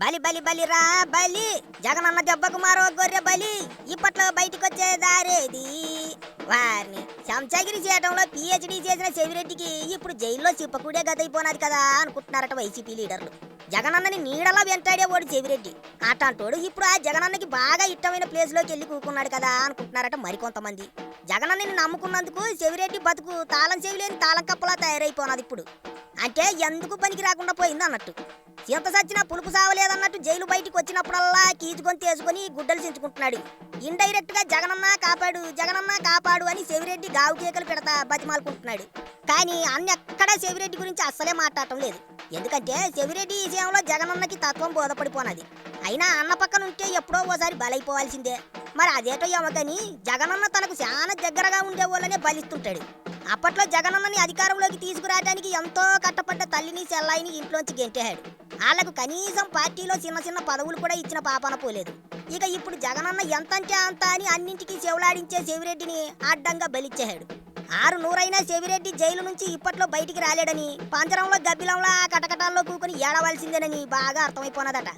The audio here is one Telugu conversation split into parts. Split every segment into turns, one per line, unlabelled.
బలి బలి బలి రా బలి. జగనన్న దెబ్బకు మరో గొర్రె బలి. ఇప్పట్లో బయటికి వచ్చే దారేది వారిని. శంచగిరి చేయడంలో పిహెచ్డి చేసిన చెవిరెడ్డికి ఇప్పుడు జైల్లో చిప్పకూడే గదైపోనాది కదా అనుకుంటున్నారట వైసీపీ లీడర్లు. జగనన్నని నీడలా వెంటాడే ఓడి చెవిరెడ్డి. అటాంటోడు ఇప్పుడు ఆ జగనన్నకి బాగా ఇష్టమైన ప్లేస్లోకి వెళ్ళి కూకున్నాడు కదా అనుకుంటున్నారట మరికొంతమంది. జగనన్నని నమ్ముకున్నందుకు చెవిరెడ్డి బతుకు తాళం చెవి లేని తాళం కప్పలా తయారైపోనాది ఇప్పుడు. అంటే ఎందుకు పనికి రాకుండా పోయింది అన్నట్టు. చింత సచ్చినా పులుపు సావలేదన్నట్టు జైలు బయటికి వచ్చినప్పుడల్లా కీచుకొని తీసుకొని గుడ్డలు చించుకుంటున్నాడు. ఇండైరెక్ట్గా జగనన్న కాపాడు జగనన్న కాపాడు అని చెవిరెడ్డి గావు కేకలు పెడతా బతిమాలుకుంటున్నాడు. కానీ అన్నెక్కడా చెవిరెడ్డి గురించి అస్సలే మాట్లాడటం లేదు. ఎందుకంటే చెవిరెడ్డి విషయంలో జగనన్నకి తత్వం బోధపడిపోనది. అయినా అన్న పక్కన ఉంటే ఎప్పుడో ఓసారి బలైపోవాల్సిందే. మరి అదేటో ఏమో కానీ జగనన్న తనకు చాలా దగ్గరగా ఉండేవాళ్ళనే బలిస్తుంటాడు. అప్పట్లో జగనన్నని అధికారంలోకి తీసుకురావడానికి ఎంతో కట్టపడ్డ తల్లిని చెల్లాయిని ఇంట్లోంచి గెంటేశాడు. వాళ్ళకు కనీసం పార్టీలో చిన్న చిన్న పదవులు కూడా ఇచ్చిన పాపన పోలేదు. ఇక ఇప్పుడు జగనన్న ఎంతంటే అంత అని అన్నింటికీ చెవులాడించే చెవిరెడ్డిని అడ్డంగా బలిచ్చేశాడు. ఆరు నూరైనా చెవిరెడ్డి జైలు నుంచి ఇప్పట్లో బయటికి రాలేడని పంజరంలో గబ్బిలంలో ఆ కటకటాల్లో కూకుని ఏడవలసిందేనని బాగా అర్థమైపోనదట.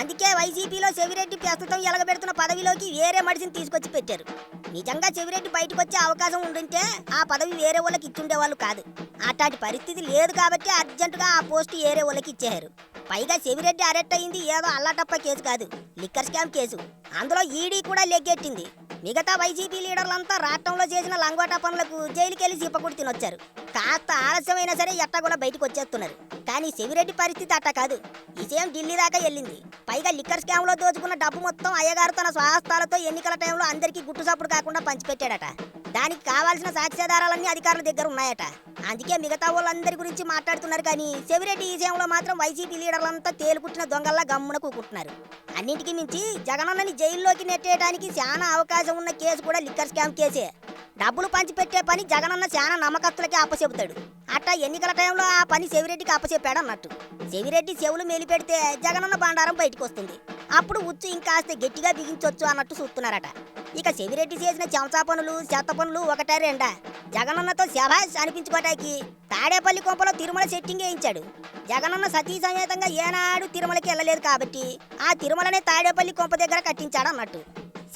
అందుకే వైసీపీలో చెవిరెడ్డి ప్రస్తుతం ఎలగబెడుతున్న పదవిలోకి వేరే మనిషిని తీసుకొచ్చి పెట్టారు. నిజంగా చెవిరెడ్డి బయటకు వచ్చే అవకాశం ఉండుంటే ఆ పదవి వేరే వాళ్ళకి ఇచ్చుండేవాళ్ళు కాదు. అట్లాంటి పరిస్థితి లేదు కాబట్టి అర్జెంటుగా ఆ పోస్టు వేరే వాళ్ళకి ఇచ్చారు పైగా చెవిరెడ్డి అరెస్ట్ అయింది ఏదో అల్లాటప్ప కేసు కాదు. Liquor scam case. అందులో ఈడీ కూడా లెగ్గెట్టింది. మిగతా వైసీపీ లీడర్లంతా రాష్ట్రంలో చేసిన లంగోటా పనులకు జైలుకెళ్ళి చీపకుడి తినొచ్చారు. కాస్త ఆలస్యమైనా సరే ఎట్టా బయటకు వచ్చేస్తున్నారు కానీ సెవిరెడ్డి పరిస్థితి అట్ట కాదు. విషయం ఢిల్లీ దాకా వెళ్ళింది పైగా లిక్కర్ స్కామ్లో దోచుకున్న డబ్బు మొత్తం అయ్యగారు తన స్వాహస్థాలతో ఎన్నికల టైంలో అందరికీ గుట్టుసప్పుడు కాకుండా పంచిపెట్టాడట. దానికి కావాల్సిన సాక్ష్యాధారాలన్నీ అధికారుల దగ్గర ఉన్నాయట. అందుకే మిగతా వాళ్ళందరి గురించి మాట్లాడుతున్నారు కానీ సెవిరెడ్డి విజయంలో విషయంలో మాత్రం వైసీపీ లీడర్లంతా తేలుకుట్టిన దొంగల్లా గమ్మున కూకుంటున్నారు అన్నింటికి మించి జగనన్నని జైల్లోకి నెట్టేయడానికి చాలా అవకాశం ఉన్న కేసు కూడా లిక్కర్ స్కామ్ కేసే. డబ్బులు పంచిపెట్టే పని జగనన్న చాలా నమ్మకస్తులకే అప్పచెబుతాడు అట్టా ఎన్నికల టైంలో ఆ పని చెవిరెడ్డికి అప్పచెప్పాడు అన్నట్టు. చెవిరెడ్డి చెవులు మెలిపెడితే జగనన్న బండారం బయటకు వస్తుంది అప్పుడు ఉచ్చు ఇంకాస్త గట్టిగా బిగించొచ్చు అన్నట్టు చూస్తున్నారట. ఇక చెవిరెడ్డి చేసిన చెంచా పనులు చెత్త పనులు ఒకటే రెండా? జగనన్నతో శభాష్ అనిపించుకోటానికి తాడేపల్లి కొంపలో తిరుమల సెట్టింగ్ వేయించాడు జగనన్న సతీ సమేతంగా ఏనాడు తిరుమలకి వెళ్ళలేదు కాబట్టి ఆ తిరుమలనే తాడేపల్లి కొంప దగ్గర కట్టించాడు అన్నట్టు.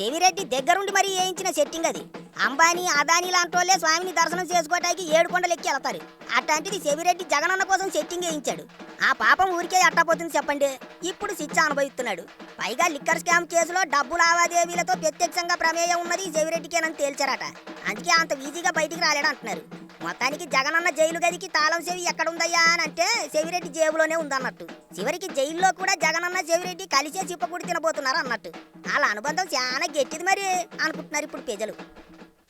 చెవిరెడ్డి దగ్గరుండి మరీ వేయించిన సెట్టింగ్ అది. అంబానీ అదానీ లాంటి వాళ్ళే స్వామిని దర్శనం చేసుకోవడానికి ఏడు కొండలు ఎక్కి వెళ్తారు. అట్లాంటిది చెవిరెడ్డి జగనన్న కోసం సెట్టింగ్ వేయించాడు ఆ పాపం ఊరికే అట్టపోతుంది చెప్పండి. ఇప్పుడు శిక్ష అనుభవిస్తున్నాడు. పైగా లిక్కర్ స్కామ్ కేసులో డబ్బు లావాదేవీలతో ప్రత్యక్షంగా ప్రమేయం ఉన్నది చెవిరెడ్డికేనని తేల్చారట. అందుకే అంత ఈజీగా బయటికి రాలేడు అంటున్నారు. మొత్తానికి జగనన్న జైలు గదికి తాళం చెవి ఎక్కడుందయ్యా అని అంటే చెవిరెడ్డి జేబులోనే ఉందన్నట్టు. చివరికి జైల్లో కూడా జగనన్న చెవిరెడ్డి కలిసే చిప్పకూడి తినబోతున్నారు అన్నట్టు. వాళ్ళ అనుబంధం చాలా గట్టిది మరి అనుకుంటున్నారు ఇప్పుడు ప్రజలు.